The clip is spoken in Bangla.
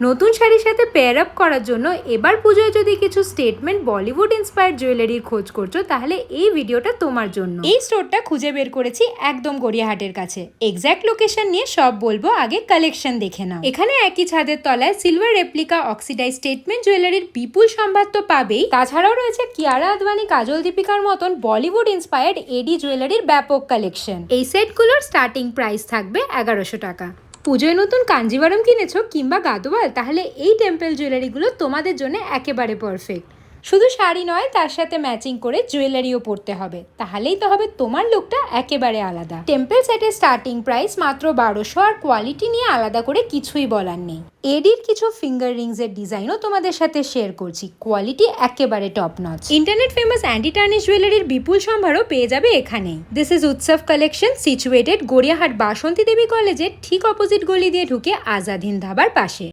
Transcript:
নতুন শাড়ির সাথে পেয়ার আপ করার জন্য এবার পুজোয় যদি কিছু স্টেটমেন্ট বলিউড ইন্সপায়ার্ড জুয়েলারির খোঁজ করছ তাহলে এই ভিডিওটা তোমার জন্য। এই স্টোরটা খুঁজে বের করেছি একদম গড়িয়াহাটের কাছে। এক্স্যাক্ট লোকেশন নিয়ে সব বলব আগে কালেকশন দেখে নাও। এখানে একই ছাদের তলায় সিলভার রেপ্লিকা অক্সিডাইজ স্টেটমেন্ট জুয়েলারির বিপুল সম্ভার তো পাবেই। তাছাড়াও রয়েছে কিয়ারা আদবানি কাজল দীপিকার মতন বলিউড ইন্সপায়ার্ড এডি জুয়েলারির ব্যাপক কালেকশন এই সেটগুলোর স্টার্টিং প্রাইস থাকবে এগারোশো টাকা। পুজোয় নতুন কাঞ্জিভারম কিনেছো কিংবা গাদোয়াল তাহলে এই টেম্পেল জুয়েলারিগুলো তোমাদের জন্য একেবারে পারফেক্ট শুধু শাড়ি নয়, তার সাথে ম্যাচিং করে জুয়েলারিও পরতে হবে। তাহলেই তো হবে তোমার লুকটা একেবারে আলাদা। টেম্পল সেটের স্টার্টিং প্রাইস মাত্র বারোশো আর কোয়ালিটি নিয়ে আলাদা করে কিছুই বলার নেই। এডির কিছু ফিঙ্গার রিংস এর ডিজাইনও তোমাদের সাথে শেয়ার করছি। কোয়ালিটি একেবারে top notch internet famous anti tarnish জুয়েলারির বিপুল সম্ভারও পেয়ে যাবে এখানেই। This is Utsav collection situated Gariahat Basanti Devi কলেজের ঠিক অপোজিট গলি দিয়ে ঢুকে আজাদ হিন্দ ধাবার পাশে।